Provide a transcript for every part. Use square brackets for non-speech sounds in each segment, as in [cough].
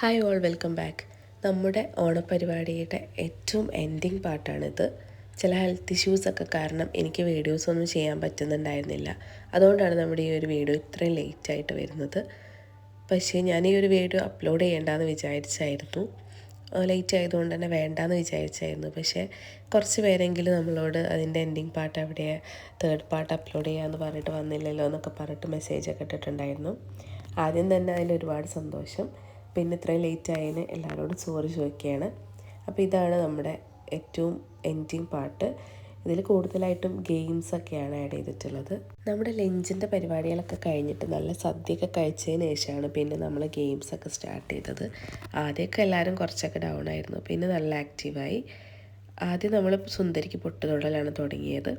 Hi all welcome back നമ്മുടെ ഓണപരിപാടിയുടെ ഏറ്റവും ending പാർട്ടാണിത് ചില ഹെൽത്ത് ഇഷ്യൂസൊക്കെ കാരണം എനിക്ക് വീഡിയോസ് ഒന്നും ചെയ്യാൻ പറ്റുന്നുണ്ടായിരുന്നില്ല. അതുകൊണ്ടാണ് നമ്മുടെ ഈ ഒരു വീഡിയോ ഇത്രയും ലേറ്റ് ആയിട്ട് വരുന്നത്. പക്ഷേ ഞാൻ ഈ ഒരു വീഡിയോ അപ്ലോഡ് ചെയ്യേണ്ടെന്ന് വിചാരിച്ചായിരുന്നു. ലേറ്റ് ആയതുകൊണ്ട് തന്നെ വേണ്ടാന്ന് വിചാരിച്ചായിരുന്നു. പക്ഷേ കുറച്ച് പേരെങ്കിലും നമ്മളോട് അതിന്റെ എൻഡിങ് പാർട്ട് അവിടെ തേർഡ് പാർട്ട് അപ്ലോഡ് ചെയ്യാമെന്ന് പറഞ്ഞിട്ട് വന്നില്ലല്ലോ എന്നൊക്കെ പറഞ്ഞിട്ട് മെസ്സേജൊക്കെ ഇട്ടിട്ടുണ്ടായിരുന്നു. ആദ്യം തന്നെ അതിൽ ഒരുപാട് സന്തോഷം. പിന്നെ ഇത്രയും ലേറ്റ് ആയതിന് എല്ലാവരോടും സോറി ചോദിക്കുകയാണ്. അപ്പോൾ ഇതാണ് നമ്മുടെ ഏറ്റവും എൻഡിങ് പാട്ട്. ഇതിൽ കൂടുതലായിട്ടും ഗെയിംസൊക്കെയാണ് ആഡ് ചെയ്തിട്ടുള്ളത്. നമ്മുടെ ലഞ്ചിന്റെ പരിപാടികളൊക്കെ കഴിഞ്ഞിട്ട് നല്ല സദ്യയൊക്കെ കഴിച്ചതിന് ശേഷമാണ് പിന്നെ നമ്മൾ ഗെയിംസൊക്കെ സ്റ്റാർട്ട് ചെയ്തത്. ആദ്യമൊക്കെ എല്ലാവരും കുറച്ചൊക്കെ ഡൗൺ ആയിരുന്നു. പിന്നെ നല്ല ആക്റ്റീവായി ആദ്യം നമ്മൾ സുന്ദരിക്ക് പൊട്ടുതൊടലാണ് തുടങ്ങിയത്.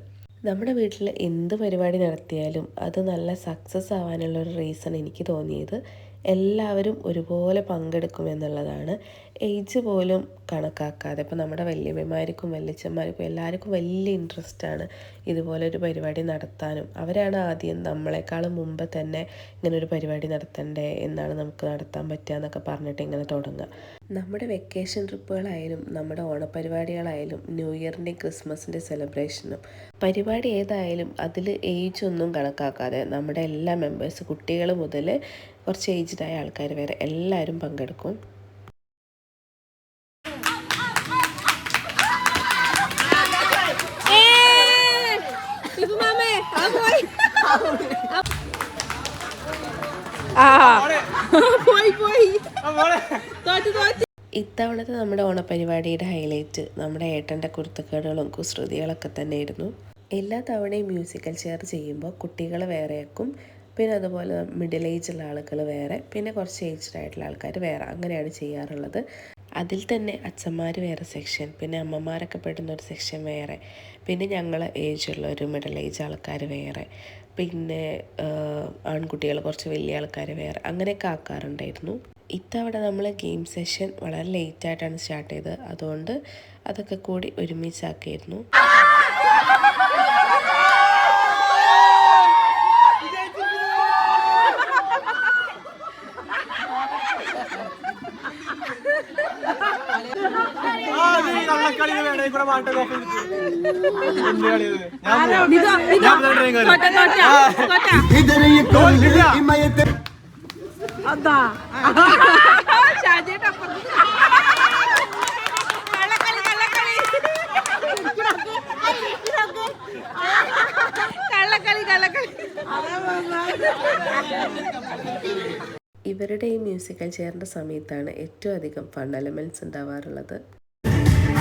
നമ്മുടെ വീട്ടിൽ എന്ത് പരിപാടി നടത്തിയാലും അത് നല്ല സക്സസ് ആവാനുള്ള ഒരു റീസൺ എനിക്ക് തോന്നിയത് എല്ലാവരും ഒരുപോലെ പങ്കെടുക്കും എന്നുള്ളതാണ്. ഏജ് പോലും കണക്കാക്കാതെ ഇപ്പോൾ നമ്മുടെ വല്യമ്മമാർക്കും വല്യച്ഛന്മാർക്കും എല്ലാവർക്കും വലിയ ഇൻട്രസ്റ്റാണ് ഇതുപോലെ ഒരു പരിപാടി നടത്താനും. അവരാണ് ആദ്യം നമ്മളെക്കാളും മുമ്പ് തന്നെ ഇങ്ങനെ ഒരു പരിപാടി നടത്തണ്ടേ എന്നാണ് നമുക്ക് നടത്താൻ പറ്റുക എന്നൊക്കെ പറഞ്ഞിട്ട് ഇങ്ങനെ തുടങ്ങുക. നമ്മുടെ വെക്കേഷൻ ട്രിപ്പുകളായാലും നമ്മുടെ ഓണപരിപാടികളായാലും ന്യൂ ഇയറിന്റെ ക്രിസ്മസിന്റെ സെലിബ്രേഷനും പരിപാടി ഏതായാലും അതിൽ ഏജ് ഒന്നും കണക്കാക്കാതെ നമ്മുടെ എല്ലാ മെമ്പേഴ്സ് കുട്ടികൾ മുതൽ കുറച്ച് ഏജ്ഡ് ആയ ആൾക്കാർ വരെ എല്ലാവരും പങ്കെടുക്കും. ഇത്തവണത്തെ നമ്മുടെ ഓണപരിപാടിയുടെ ഹൈലൈറ്റ് നമ്മുടെ ഏട്ടന്റെ കുരുത്തക്കേടുകളും കുസൃതികളൊക്കെ തന്നെയായിരുന്നു. എല്ലാ തവണയും മ്യൂസിക്കൽ ചെയർ ചെയ്യുമ്പോൾ കുട്ടികൾ വേറെയാക്കും പിന്നെ അതുപോലെ മിഡിൽ ഏജുള്ള ആളുകൾ വേറെ പിന്നെ കുറച്ച് ഏജ്ഡ് ആയിട്ടുള്ള ആൾക്കാർ വേറെ. അങ്ങനെയാണ് ചെയ്യാറുള്ളത്. അതിൽ തന്നെ അച്ഛന്മാർ വേറെ സെക്ഷൻ പിന്നെ അമ്മമാരൊക്കെ പെടുന്ന ഒരു സെക്ഷൻ വേറെ പിന്നെ ഞങ്ങൾ ഏജുള്ള ഒരു മിഡിൽ ഏജ് ആൾക്കാർ വേറെ പിന്നെ ആൺകുട്ടികൾ കുറച്ച് വലിയ ആൾക്കാർ വേറെ അങ്ങനെയൊക്കെ ആക്കാറുണ്ടായിരുന്നു. ഇത്തവണ നമ്മൾ ഗെയിം സെഷൻ വളരെ ലേറ്റ് ആയിട്ടാണ് സ്റ്റാർട്ട് ചെയ്തത്. അതുകൊണ്ട് അതൊക്കെ കൂടി ഒരുമിച്ചാക്കിയിരുന്നു കള്ളക്കളി വേണേ കൂടെ മാട്ടെ കോപ്പി എന്ത് കളി ഇത്? ഞാൻ പോവാ. ഞാൻ ഇവിടെ ട്രെയിൻ കയറി. അതാ. ഷാജിയുടെ ഇവരുടെ ഈ മ്യൂസിക്കൽ ചെയറിന്റെ സമയത്താണ് ഏറ്റവും അധികം ഫൺ എലമെന്റ്സ് ഉണ്ടാവാറുള്ളത്.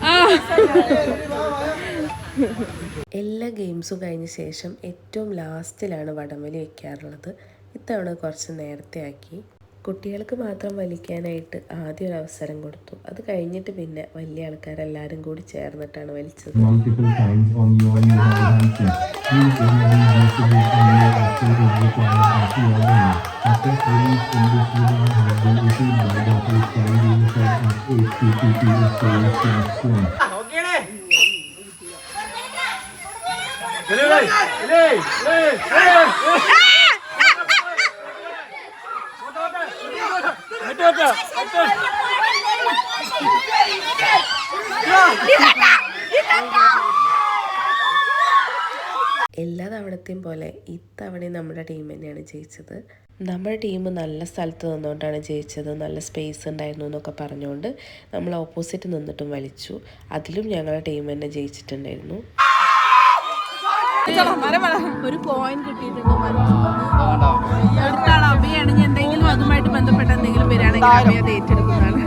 [laughs] എല്ലാ ഗെയിംസും കഴിഞ്ഞ ശേഷം ഏറ്റവും ലാസ്റ്റിലാണ് വടംവലി വെക്കാറുള്ളത്. ഇത്തവണ കുറച്ച് നേരത്തെ ആക്കി. കുട്ടികൾക്ക് മാത്രം വലിക്കാനായിട്ട് ആദ്യം ഒരു അവസരം കൊടുത്തു അത് കഴിഞ്ഞിട്ട് പിന്നെ വലിയ ആൾക്കാരെല്ലാവരും കൂടി ചേർന്നിട്ടാണ് വലിച്ചത് Hey! എല്ലാ തവണത്തെയും പോലെ ഇത്തവണയും നമ്മുടെ ടീം തന്നെയാണ് ജയിച്ചത്. നമ്മുടെ ടീം നല്ല സ്ഥലത്ത് നിന്നുകൊണ്ടാണ് ജയിച്ചത്. നല്ല സ്പേസ് ഉണ്ടായിരുന്നു എന്നൊക്കെ പറഞ്ഞുകൊണ്ട് നമ്മൾ ഓപ്പോസിറ്റ് നിന്നിട്ടും വലിച്ചു. അതിലും ഞങ്ങളുടെ ടീം തന്നെ ജയിച്ചിട്ടുണ്ടായിരുന്നു. ഒരു പോയിന്റ് കിട്ടിയിട്ടുണ്ട് അത് ഏറ്റെടുക്കുന്നതാണ്.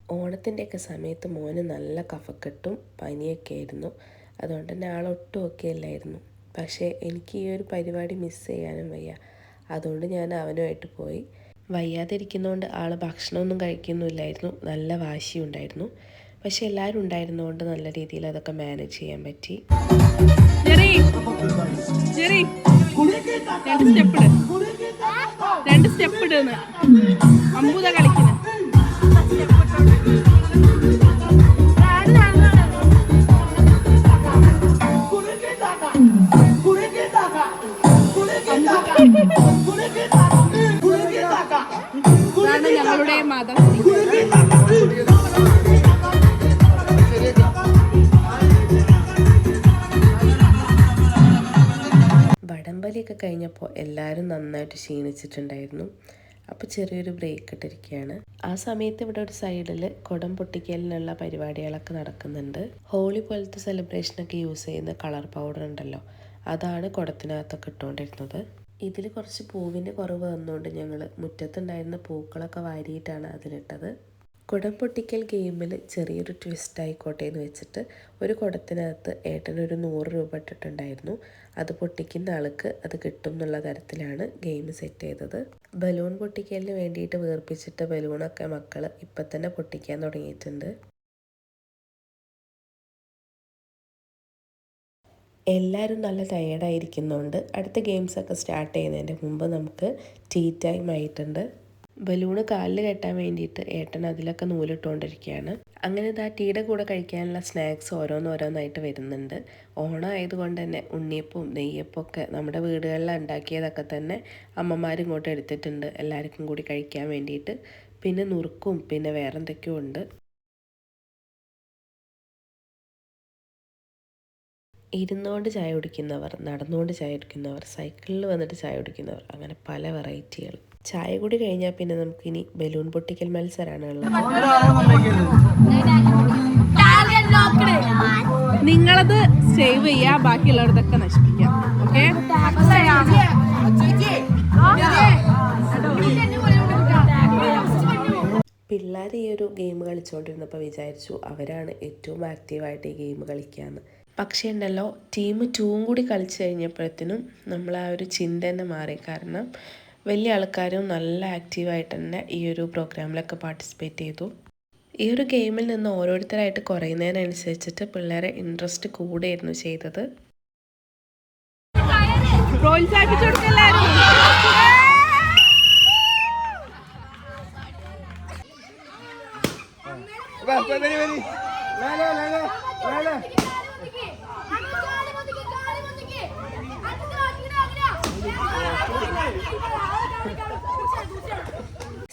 ഓണത്തിന്റെയൊക്കെ സമയത്ത് മോന് നല്ല കഫക്കെട്ടും പനിയൊക്കെ ആയിരുന്നു അതുകൊണ്ട് തന്നെ ആളൊട്ടും ഒക്കെ അല്ലായിരുന്നു പക്ഷേ എനിക്ക് ഈ ഒരു പരിപാടി മിസ് ചെയ്യാനും വയ്യ. അതുകൊണ്ട് ഞാൻ അവനുമായിട്ട് പോയി. വയ്യാതിരിക്കുന്നതുകൊണ്ട് ആൾ ഭക്ഷണമൊന്നും കഴിക്കുന്നില്ലായിരുന്നു നല്ല വാശിയുണ്ടായിരുന്നു. പക്ഷെ എല്ലാവരും ഉണ്ടായിരുന്നതുകൊണ്ട് നല്ല രീതിയിൽ അതൊക്കെ മാനേജ് ചെയ്യാൻ പറ്റി. രണ്ട് സ്റ്റെപ്പ് രണ്ട് സ്റ്റെപ്പ് അമ്പൂത കളിക്കുന്നു വടംവലിയൊക്കെ കഴിഞ്ഞപ്പോൾ എല്ലാവരും നന്നായിട്ട് ക്ഷീണിച്ചിട്ടുണ്ടായിരുന്നു. അപ്പോൾ ചെറിയൊരു ബ്രേക്ക് ഇട്ടിരിക്കുകയാണ് ആ സമയത്ത് ഇവിടെ ഒരു സൈഡിൽ കുടം പൊട്ടിക്കലിനുള്ള പരിപാടികളൊക്കെ നടക്കുന്നുണ്ട്. ഹോളി പോലത്തെ സെലിബ്രേഷനൊക്കെ യൂസ് ചെയ്യുന്ന കളർ പൗഡർ ഉണ്ടല്ലോ അതാണ് കുടത്തിനകത്തൊക്കെ ഇട്ടുകൊണ്ടിരുന്നത് ഇതിൽ കുറച്ച് പൂവിന്റെ കുറവ് വന്നുകൊണ്ട് ഞങ്ങൾ മുറ്റത്തുണ്ടായിരുന്ന പൂക്കളൊക്കെ വാരിയിട്ടാണ് അതിലിട്ടത്. കുടം പൊട്ടിക്കൽ ഗെയിമിൽ ചെറിയൊരു ട്വിസ്റ്റ് ആയിക്കോട്ടെ എന്ന് വെച്ചിട്ട് ഒരു കുടത്തിനകത്ത് ഏട്ടനൊരു നൂറ് രൂപ ഇട്ടിട്ടുണ്ടായിരുന്നു. അത് പൊട്ടിക്കുന്ന ആൾക്ക് അത് കിട്ടും എന്നുള്ള തരത്തിലാണ് ഗെയിം സെറ്റ് ചെയ്തത്. ബലൂൺ പൊട്ടിക്കലിന് വേണ്ടിയിട്ട് വേർപ്പിച്ചിട്ട ബലൂണൊക്കെ മക്കൾ ഇപ്പം തന്നെ പൊട്ടിക്കാൻ തുടങ്ങിയിട്ടുണ്ട്. എല്ലാവരും നല്ല ടയേർഡായിരിക്കുന്നതുകൊണ്ട് അടുത്ത ഗെയിംസൊക്കെ സ്റ്റാർട്ട് ചെയ്യുന്നതിന്റെ മുമ്പ് നമുക്ക് ടീ ടൈം ആയിട്ടുണ്ട്. ബലൂണ് കാലിൽ കെട്ടാൻ വേണ്ടിയിട്ട് ഏട്ടൻ അതിലൊക്കെ നൂലിട്ടുകൊണ്ടിരിക്കുകയാണ് അങ്ങനെ ഇതാ ടീയുടെ കൂടെ കഴിക്കാനുള്ള സ്നാക്സ് ഓരോന്നോരോന്നായിട്ട് വരുന്നുണ്ട്. ഓണം ആയതുകൊണ്ട് തന്നെ ഉണ്ണിയപ്പവും നെയ്യപ്പവും ഒക്കെ നമ്മുടെ വീടുകളിൽ ഉണ്ടാക്കിയതൊക്കെ തന്നെ അമ്മമാർ ഇങ്ങോട്ട് എടുത്തിട്ടുണ്ട്. എല്ലാവർക്കും കൂടി കഴിക്കാൻ വേണ്ടിയിട്ട്. പിന്നെ നുറുക്കും പിന്നെ വേറെ എന്തൊക്കെയോ ഉണ്ട്. ഇരുന്നുകൊണ്ട് ചായ കുടിക്കുന്നവർ നടന്നുകൊണ്ട് ചായ കുടിക്കുന്നവർ സൈക്കിളിൽ വന്നിട്ട് ചായ കുടിക്കുന്നവർ അങ്ങനെ പല വെറൈറ്റികൾ ചായ കൂടി കഴിഞ്ഞാൽ പിന്നെ നമുക്കിനി ബലൂൺ പൊട്ടിക്കൽ മത്സരമാണ് ഉള്ളത് നിങ്ങളത് സേവ് ചെയ്യാ ബാക്കിയുള്ളവരതൊക്കെ നശിപ്പിക്കാം. ഓക്കെ പിള്ളേർ ഈ ഒരു ഗെയിം കളിച്ചുകൊണ്ടിരുന്നപ്പോൾ വിചാരിച്ചു അവരാണ് ഏറ്റവും ആക്റ്റീവായിട്ട് ഈ ഗെയിം കളിക്കാന്ന്. പക്ഷേ ഉണ്ടല്ലോ ടീം ടൂവും കൂടി കളിച്ചു കഴിഞ്ഞപ്പോഴത്തേനും നമ്മൾ ആ ഒരു ചിന്ത തന്നെ മാറി. കാരണം വലിയ ആൾക്കാരും നല്ല ആക്റ്റീവായിട്ട് തന്നെ ഈ ഒരു പ്രോഗ്രാമിലൊക്കെ പാർട്ടിസിപ്പേറ്റ് ചെയ്തു. ഈ ഒരു ഗെയിമിൽ നിന്ന് ഓരോരുത്തരായിട്ട് കുറയുന്നതിനനുസരിച്ചിട്ട് പിള്ളേരെ ഇൻട്രസ്റ്റ് കൂടുകയായിരുന്നു ചെയ്തത്. പ്രോത്സാഹിപ്പിച്ചു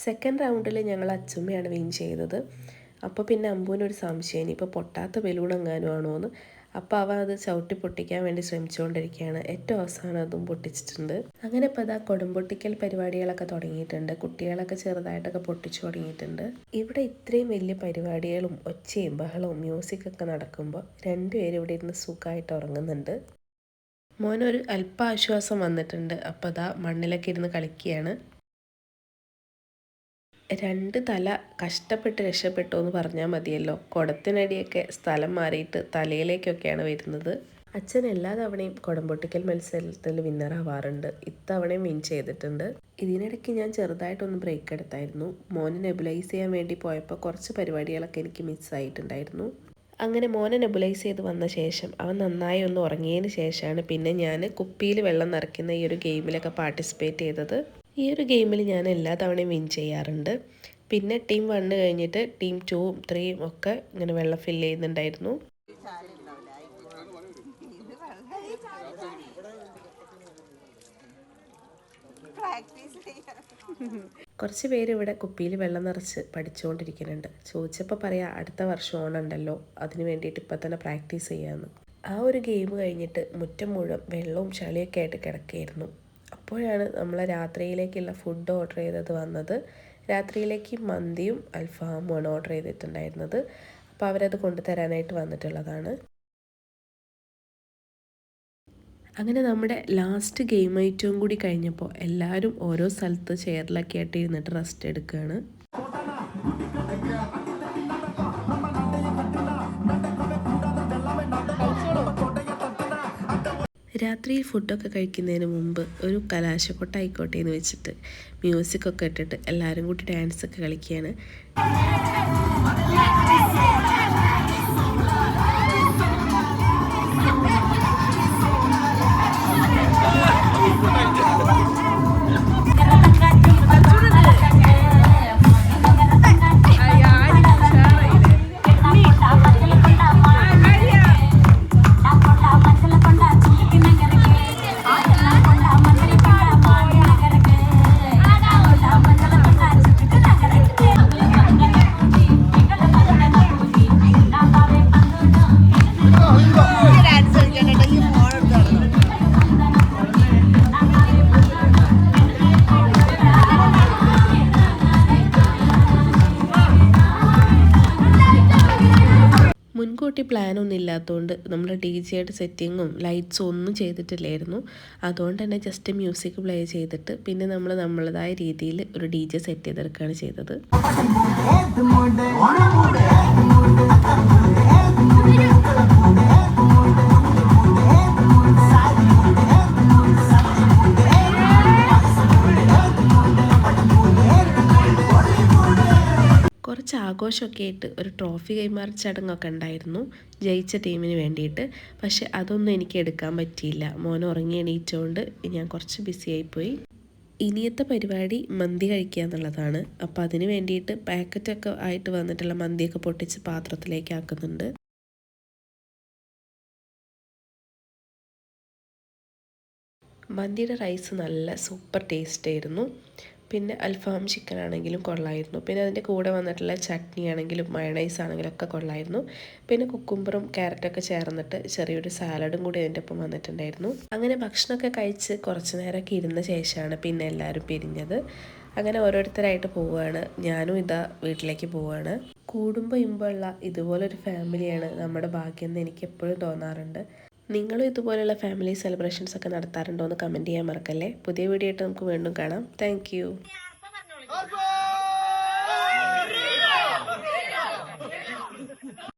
സെക്കൻഡ് റൗണ്ടിൽ ഞങ്ങൾ അച്ചുമ്മയാണ് വിൻ ചെയ്തത്. അപ്പോൾ പിന്നെ അമ്പുവിനൊരു സംശയം ഇനിയിപ്പോൾ പൊട്ടാത്ത ബലൂൺ എങ്ങാനും ആണോ എന്ന് അപ്പോൾ അവ അത് ചവിട്ടി പൊട്ടിക്കാൻ വേണ്ടി ശ്രമിച്ചുകൊണ്ടിരിക്കുകയാണ്. ഏറ്റവും അവസാനം അതും പൊട്ടിച്ചിട്ടുണ്ട്. അങ്ങനെ ഇപ്പോൾ അതാ കൊടുമ്പൊട്ടിക്കൽ പരിപാടികളൊക്കെ തുടങ്ങിയിട്ടുണ്ട്. കുട്ടികളൊക്കെ ചെറുതായിട്ടൊക്കെ പൊട്ടിച്ചു തുടങ്ങിയിട്ടുണ്ട്. ഇവിടെ ഇത്രയും വലിയ പരിപാടികളും ഒച്ചയും ബഹളവും മ്യൂസിക് ഒക്കെ നടക്കുമ്പോൾ രണ്ടുപേരും ഇവിടെ ഇരുന്ന് സുഖമായിട്ട് ഉറങ്ങുന്നുണ്ട്. മോനൊരു അല്പ ആശ്വാസം വന്നിട്ടുണ്ട്. അപ്പോൾ അതാ മണ്ണിലൊക്കെ ഇരുന്ന് കളിക്കുകയാണ്. രണ്ട് തല കഷ്ടപ്പെട്ട് രക്ഷപ്പെട്ടു എന്ന് പറഞ്ഞാൽ മതിയല്ലോ. കുടത്തിനടിയൊക്കെ സ്ഥലം മാറിയിട്ട് തലയിലേക്കൊക്കെയാണ് വരുന്നത്. അച്ഛൻ എല്ലാ തവണയും കുടംപൊട്ടിക്കൽ മത്സരത്തിൽ വിന്നറാവാറുണ്ട് ഇത്തവണയും വിൻ ചെയ്തിട്ടുണ്ട്. ഇതിനിടയ്ക്ക് ഞാൻ ചെറുതായിട്ടൊന്ന് ബ്രേക്ക് എടുത്തായിരുന്നു. മോനെ നെബുലൈസ് ചെയ്യാൻ വേണ്ടി പോയപ്പോൾ കുറച്ച് പരിപാടികളൊക്കെ എനിക്ക് മിസ്സായിട്ടുണ്ടായിരുന്നു അങ്ങനെ മോനെ നെബുലൈസ് ചെയ്ത് വന്ന ശേഷം അവൻ നന്നായി ഒന്ന് ഉറങ്ങിയതിന് ശേഷമാണ് പിന്നെ ഞാൻ കുപ്പിയിൽ വെള്ളം നിറയ്ക്കുന്ന ഈ ഒരു ഗെയിമിലൊക്കെ പാർട്ടിസിപ്പേറ്റ് ചെയ്തത്. ഈ ഒരു ഗെയിമിൽ ഞാൻ എല്ലാ തവണയും വിൻ ചെയ്യാറുണ്ട്. പിന്നെ ടീം വണ്ണ് കഴിഞ്ഞിട്ട് ടീം ടൂവും ത്രീയും ഒക്കെ ഇങ്ങനെ വെള്ളം ഫില്ല് ചെയ്യുന്നുണ്ടായിരുന്നു. കുറച്ച് പേര് ഇവിടെ കുപ്പിയിൽ വെള്ളം നിറച്ച് പഠിച്ചുകൊണ്ടിരിക്കുന്നുണ്ട്. ചോദിച്ചപ്പോൾ പറയാം അടുത്ത വർഷം ഓണുണ്ടല്ലോ അതിന് വേണ്ടിയിട്ട് ഇപ്പം തന്നെ പ്രാക്ടീസ് ചെയ്യാമെന്ന് ആ ഒരു ഗെയിം കഴിഞ്ഞിട്ട് മുറ്റം മുഴുവൻ വെള്ളവും ചളിയൊക്കെ ആയിട്ട് കിടക്കുകയായിരുന്നു. അപ്പോഴാണ് നമ്മൾ രാത്രിയിലേക്കുള്ള ഫുഡ് ഓർഡർ ചെയ്തത് വന്നത്. രാത്രിയിലേക്ക് മന്തിയും അൽഫാമുമാണ് ഓർഡർ ചെയ്തിട്ടുണ്ടായിരുന്നത്. അപ്പോൾ അവരത് കൊണ്ടുതരാനായിട്ട് വന്നിട്ടുള്ളതാണ്. അങ്ങനെ നമ്മുടെ ലാസ്റ്റ് ഗെയിം ഐറ്റവും കൂടി കഴിഞ്ഞപ്പോൾ എല്ലാവരും ഓരോ സ്ഥലത്ത് ചെയറിലൊക്കെ ആയിട്ട് ഇരുന്നിട്ട് റെസ്റ്റ് എടുക്കുകയാണ്. രാത്രിയിൽ ഫുഡൊക്കെ കഴിക്കുന്നതിന് മുമ്പ് ഒരു കലാശക്കൊട്ട ആയിക്കോട്ടെ എന്ന് വെച്ചിട്ട് മ്യൂസിക്കൊക്കെ ഇട്ടിട്ട് എല്ലാവരും കൂടി ഡാൻസൊക്കെ കളിക്കുകയാണ്. മുൻകൂട്ടി പ്ലാനൊന്നും ഇല്ലാത്തതുകൊണ്ട് നമ്മൾ ഡി ജെയുടെ സെറ്റിങ്ങും ലൈറ്റ്സും ഒന്നും ചെയ്തിട്ടില്ലായിരുന്നു. അതുകൊണ്ട് തന്നെ ജസ്റ്റ് മ്യൂസിക് പ്ലേ ചെയ്തിട്ട് പിന്നെ നമ്മൾ നമ്മളതായ രീതിയിൽ ഒരു ഡി ജെ സെറ്റ് ചെയ്തെടുക്കുകയാണ് ചെയ്തത്. ആഘോഷമൊക്കെ ആയിട്ട് ഒരു ട്രോഫി കൈമാറി ചടങ്ങൊക്കെ ഉണ്ടായിരുന്നു. ജയിച്ച ടീമിന് വേണ്ടിയിട്ട്. പക്ഷെ അതൊന്നും എനിക്ക് എടുക്കാൻ പറ്റിയില്ല. മോൻ ഉറങ്ങി എണീറ്റുകൊണ്ട് ഞാൻ കുറച്ച് ബിസി ആയിപ്പോയി. ഇനിയത്തെ പരിപാടി മന്തി കഴിക്കുക എന്നുള്ളതാണ്. അപ്പോൾ അതിന് വേണ്ടിയിട്ട് പാക്കറ്റൊക്കെ ആയിട്ട് വന്നിട്ടുള്ള മന്തിയൊക്കെ പൊട്ടിച്ച് പാത്രത്തിലേക്ക് ആക്കുന്നുണ്ട്. മന്തിയുടെ റൈസ് നല്ല സൂപ്പർ ടേസ്റ്റ് ആയിരുന്നു. പിന്നെ അൽഫാം ചിക്കൻ ആണെങ്കിലും കൊള്ളായിരുന്നു. പിന്നെ അതിന്റെ കൂടെ വന്നിട്ടുള്ള ചട്നി ആണെങ്കിലും മയണൈസ് ആണെങ്കിലും ഒക്കെ കൊള്ളായിരുന്നു. പിന്നെ കുക്കുംബറും ക്യാരറ്റൊക്കെ ചേർന്നിട്ട് ചെറിയൊരു സാലഡും കൂടി അതിന്റെ ഒപ്പം വന്നിട്ടുണ്ടായിരുന്നു. അങ്ങനെ ഭക്ഷണമൊക്കെ കഴിച്ച് കുറച്ച് നേരമൊക്കെ ഇരുന്ന ശേഷമാണ് പിന്നെ എല്ലാവരും പിരിഞ്ഞത്. അങ്ങനെ ഓരോരുത്തരായിട്ട് പോവുകയാണ്. ഞാനും ഇതാ വീട്ടിലേക്ക് പോവുകയാണ്. കൂടുമ്പോൾ ഇമ്പുള്ള ഇതുപോലൊരു ഫാമിലിയാണ് നമ്മുടെ ഭാഗ്യം എന്ന് എനിക്ക് എപ്പോഴും തോന്നാറുണ്ട്. നിങ്ങളും ഇതുപോലെയുള്ള ഫാമിലി സെലിബ്രേഷൻസ് ഒക്കെ നടത്താറുണ്ടോ എന്ന് കമന്റ് ചെയ്യാൻ മറക്കല്ലേ? പുതിയ വീഡിയോ ആയിട്ട് നമുക്ക് വീണ്ടും കാണാം. താങ്ക്